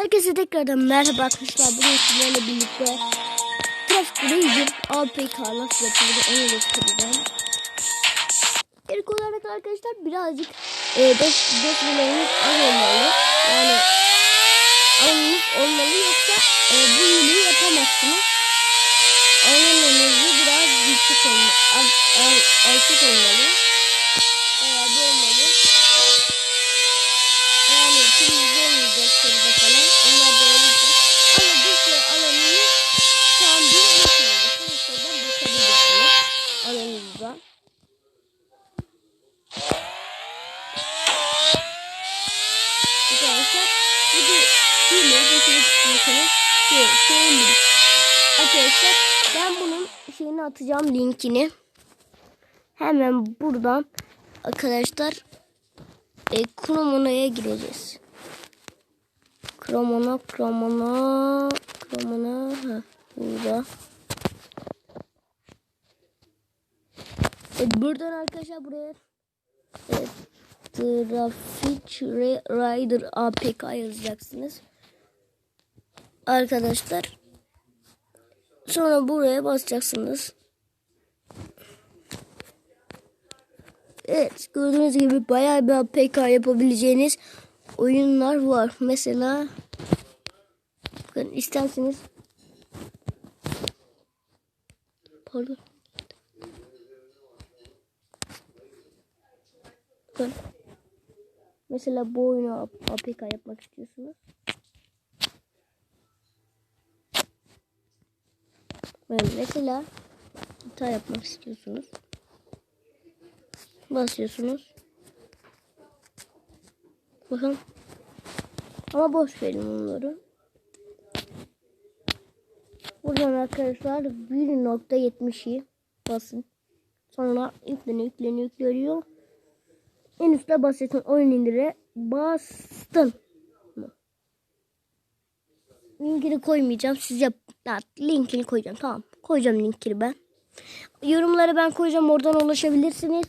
Herkese tekrardan merhaba arkadaşlar. Bugün sizlerle birlikte Traffic Ranger APK nasıl yapılır onu göstereceğim. İlk olarak arkadaşlar birazcık e, beş, beş milyonunuz az olmalı. Yani alınız olmalı yoksa e, bu iyiliği yapamazsınız. Alınınızı biraz yüksek olmalı. Az, alçak olmalı. Arkadaşlar ben bunun şeyini atacağım linkini. Hemen buradan arkadaşlar e, Chromona'ya gireceğiz. Chromona, Chromona, Chromona, ha, burada. Evet, buradan arkadaşlar buraya evet, Traffic Rider APK yazacaksınız. Arkadaşlar sonra buraya basacaksınız. Evet gördüğünüz gibi bayağı bir APK yapabileceğiniz oyunlar var. Mesela bakın isterseniz pardon bakın mesela bu oyunu APK yapmak istiyorsunuz. Mesela hata yapmak istiyorsunuz basıyorsunuz. Bakın. Ama boş verin onları. Buradan arkadaşlar 1.70'i basın. Sonra yükleniyor, yükleniyor, yükleniyor. En üstte basıyorsun oyun indire. Bastın. Linkini koymayacağım. Siz yap. Linkini koyacağım. Tamam. Koyacağım linkini ben. Yorumlara ben koyacağım. Oradan ulaşabilirsiniz.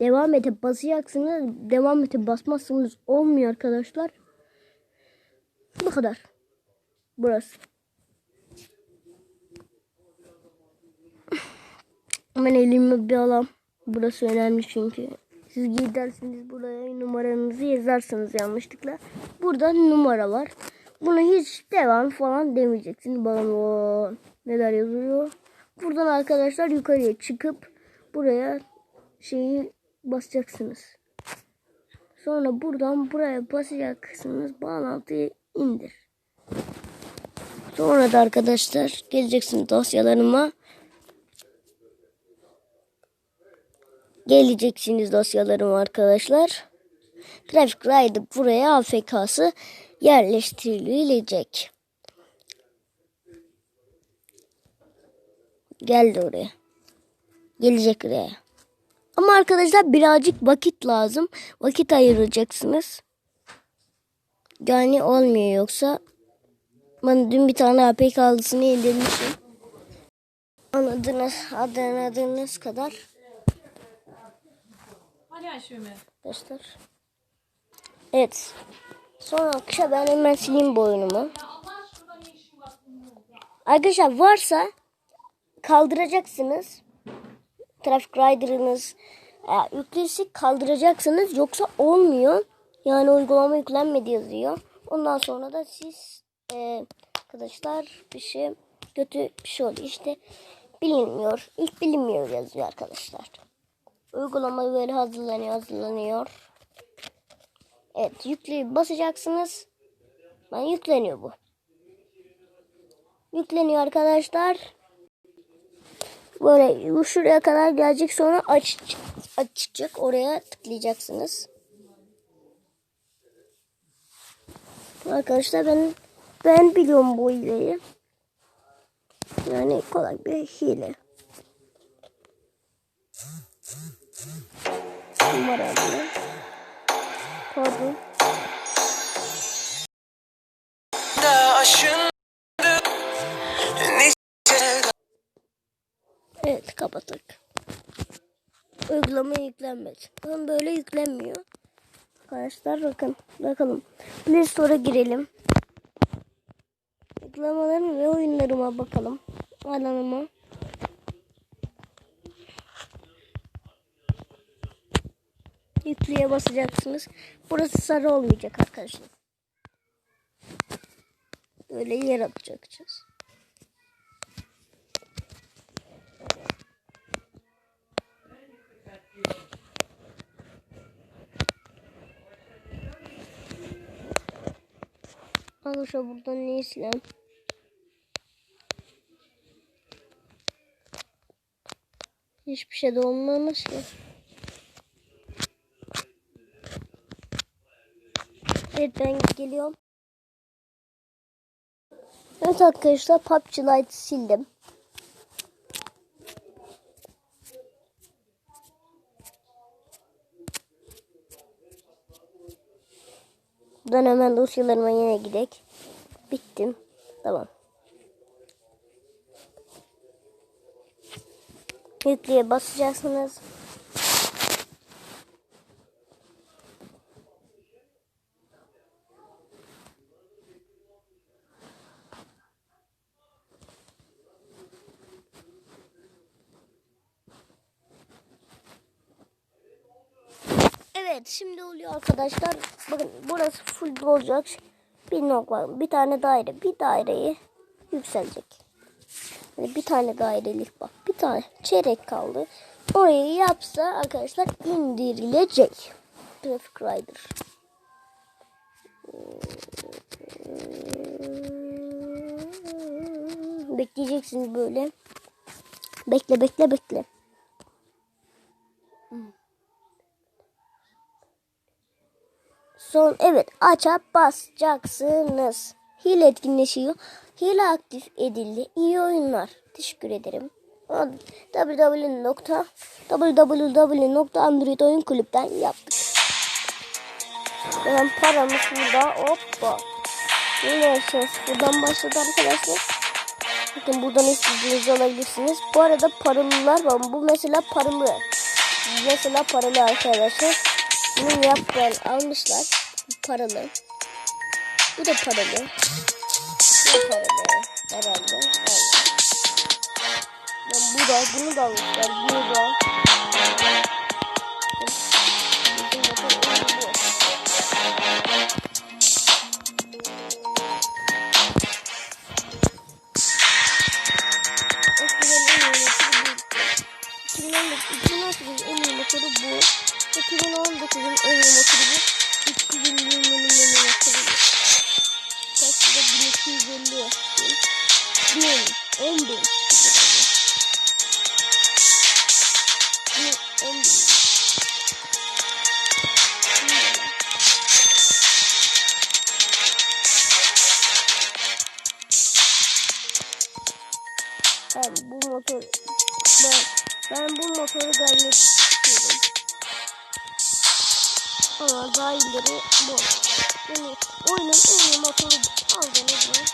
Devam edip basacaksınız. Devam edip basmazsanız olmuyor arkadaşlar. Bu kadar. Burası. Hemen elime bir alam. Burası önemli çünkü. Siz gidersiniz buraya numaranızı yazarsınız yanlışlıkla. Burada numara var. Buna hiç devam falan demeyeceksiniz. Balon neler yazıyor. Buradan arkadaşlar yukarıya çıkıp buraya şeyi basacaksınız. Sonra buradan buraya basacaksınız. Bağlantıyı indir. Sonra da arkadaşlar geleceksiniz dosyalarıma. Geleceksiniz dosyalarıma arkadaşlar. Traffic Rider buraya AFK'sı yerleştirilecek. Geldi oraya. Gelecek oraya. Ama arkadaşlar birazcık vakit lazım. Vakit ayıracaksınız. Yani olmuyor yoksa. Ben dün bir tane APK alısını indirmişim. Anladınız, anladığınız kadar. Hani Ayşe'mi? Arkadaşlar. Evet. Sonra akşam ben hemen sileyim bu oyunumu. Arkadaşlar varsa kaldıracaksınız. Traffic Rider'ınız e, yüklüyse kaldıracaksınız. Yoksa olmuyor. Yani uygulama yüklenmedi yazıyor. Ondan sonra da siz e, arkadaşlar bir şey kötü bir şey oluyor. İşte bilinmiyor. İlk bilinmiyor yazıyor arkadaşlar. Uygulama böyle hazırlanıyor hazırlanıyor. Evet yüklü basacaksınız. Ben yükleniyor bu. Yükleniyor arkadaşlar. Böyle bu şuraya kadar gelecek sonra aç, açacak. Oraya tıklayacaksınız. Arkadaşlar ben ben biliyorum bu hileyi. Yani kolay bir hile. Numara alayım. Pardon. Evet kapattık. Uygulama yüklenmedi. Bakın böyle yüklenmiyor. Arkadaşlar bakın bakalım. Play Store'a girelim. Uygulamalarım ve oyunlarıma bakalım. Alanıma. Yüklüye basacaksınız. Burası sarı olmayacak arkadaşlar. Böyle yer atacağız. Arkadaşlar buradan ne silem? Hiçbir şey de olmamış ki. Evet ben. Evet arkadaşlar PUBG Lite sildim. Buradan hemen dosyalarıma yine gidek. Bittim. Tamam. Yükleye basacaksınız. Evet şimdi oluyor arkadaşlar. Bakın burası full olacak. Bir nokta bir tane daire bir daireyi yükselecek. Yani bir tane dairelik bak bir tane çeyrek kaldı. Orayı yapsa arkadaşlar indirilecek. Traffic Rider. Bekleyeceksiniz böyle. Bekle bekle bekle. Son evet aça basacaksınız. Hile etkinleşiyor. Hile aktif edildi. İyi oyunlar. Teşekkür ederim. www.androidoyunkulüpten yaptık. Hemen paramız burada. Hoppa. Yine yaşıyoruz. Buradan başladı arkadaşlar. Bakın buradan istediğinizi alabilirsiniz. Bu arada paralılar var. Bu mesela paralı. Mesela paralı arkadaşlar. Bunun yaptığını almışlar. Bu paralı. Bu da paralı. Bu da paralı. Herhalde. Aynen. Ben bu da bunu da almışlar. Bunu da. Bu. Eskiden en iyi motoru bu. 2018'in en iyi motoru bu. 2019'un en iyi motoru bu. 2020'nin en iyi motoru bu. Kaç lira? 1250. 1000. 10 bin. 10 bin. Ben bu motor ben, ben bu motoru gayet Ama daha iyileri bu. Yani oyunun en iyi motoru aldınız mı?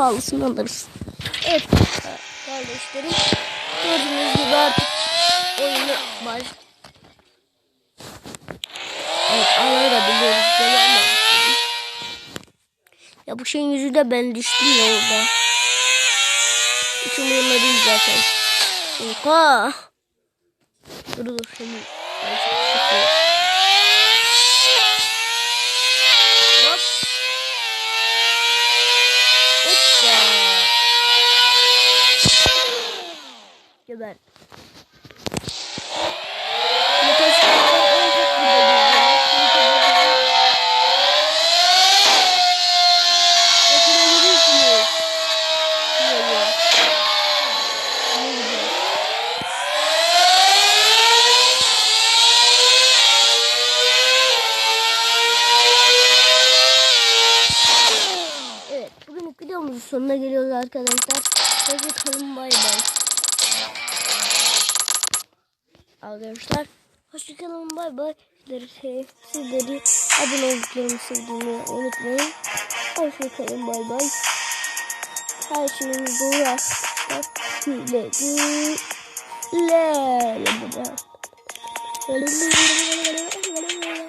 Pahalısını alırız. Evet kardeşlerim. Gördüğünüz gibi artık oyunu baş. Evet anayı da biliyoruz. Ama. Ya bu şeyin yüzü de ben düştüm ya orada. Hiç umurumda değil zaten. Oha. Dur dur şimdi. Güzel. sonuna geliyoruz arkadaşlar. Hoşçakalın bay bay. Arkadaşlar hoşçakalın bay bay. Sizleri, sizleri abone olduklarımı sevdiğimi unutmayın. Hoşçakalın bay bay. Her şeyimiz doğru arkadaşlar. Güle güle. Le, le, le, le.